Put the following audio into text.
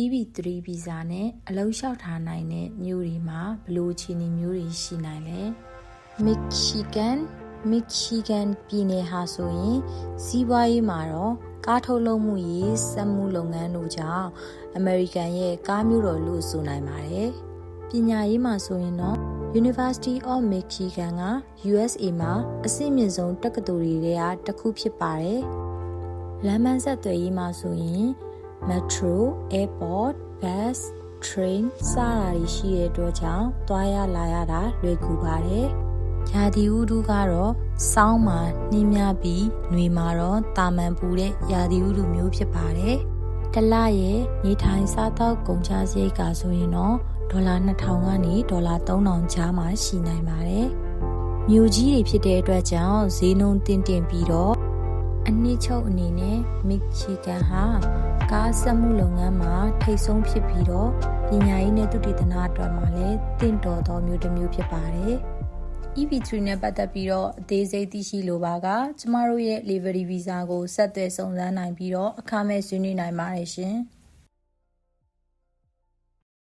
EB3 ဗီဇာနဲ့အလုံးလျှောက်ထားနိုင်တဲ့မျိုးတွေမှာဘယ်လိုအခြေအနေမျိုးတွေရှိနိုင်လဲ။ Michigan Michigan ပြည်နယ်ဟာဆိုရင်စီးပွားရေးမှာတော့ကားထုတ်လုပ်မှုရေးစက်မှုလုပ်ငန်းတို့ကြောင့်အမေရိကန်ရဲ့ကားမျိုးတော်လို့ဆိုနိုင်ပါတယ်။ပညာရေးမှာဆိုရင်တော့ University of Michigan က USA မှာအဆင့်မြင့်ဆုံးတက္ကသိုလ်တွေကတစ်ခုဖြစ်ပါတယ်။လမ်းမဆက်သွယ်ရေးမှာဆိုရင် Metro, Airport, Bus, Train စတာတွေရှိတဲ့အတွက်ကြောင့်သွားရလာရတာလွယ်ကူပါတယ်။ရာသီဥတုကတော့စောင်းမှာနှင်းများပြီးနှွေမှာတော့တာမန်ပူတဲ့ရာသီဥတုမျိုးဖြစ်ပါတယ်။တလရဲ့နေထိုင်စားသောက်ကုန်ကျစရိတ်ကဆိုရင်တော့ဒေါ်လာ2000ကနေဒေါ်လာ3000ကြားမှာရှိနိုင်ပါတယ်။မြို့ကြီးတွေဖြစ်တဲ့အတွက်ကြောင့်ဈေးနှုန်းတင်တင်ပြီးတော့အနည်းချုပ်အနေနဲ့မစ်ချီကန်ဟာ ကားစက်မှုလုပ်ငန်းမှာထိတ်ဆုံးဖြစ်ပြီးတော့ပညာရေးနဲ့သုတေသနအတွက်မှာလည်းတင့်တော်သောမျိုးတစ်မျိုးဖြစ်ပါတယ်။ EV3 နဲ့ပတ်သက်ပြီးတော့အသေးစိတ်သိရှိလိုပါကကျမတို့ရဲ့ Livery Visa ကိုဆက်သွယ်စုံစမ်းနိုင်ပြီးတော့အခမဲ့ဆွေးနွေးနိုင်ပါတယ်ရှင်။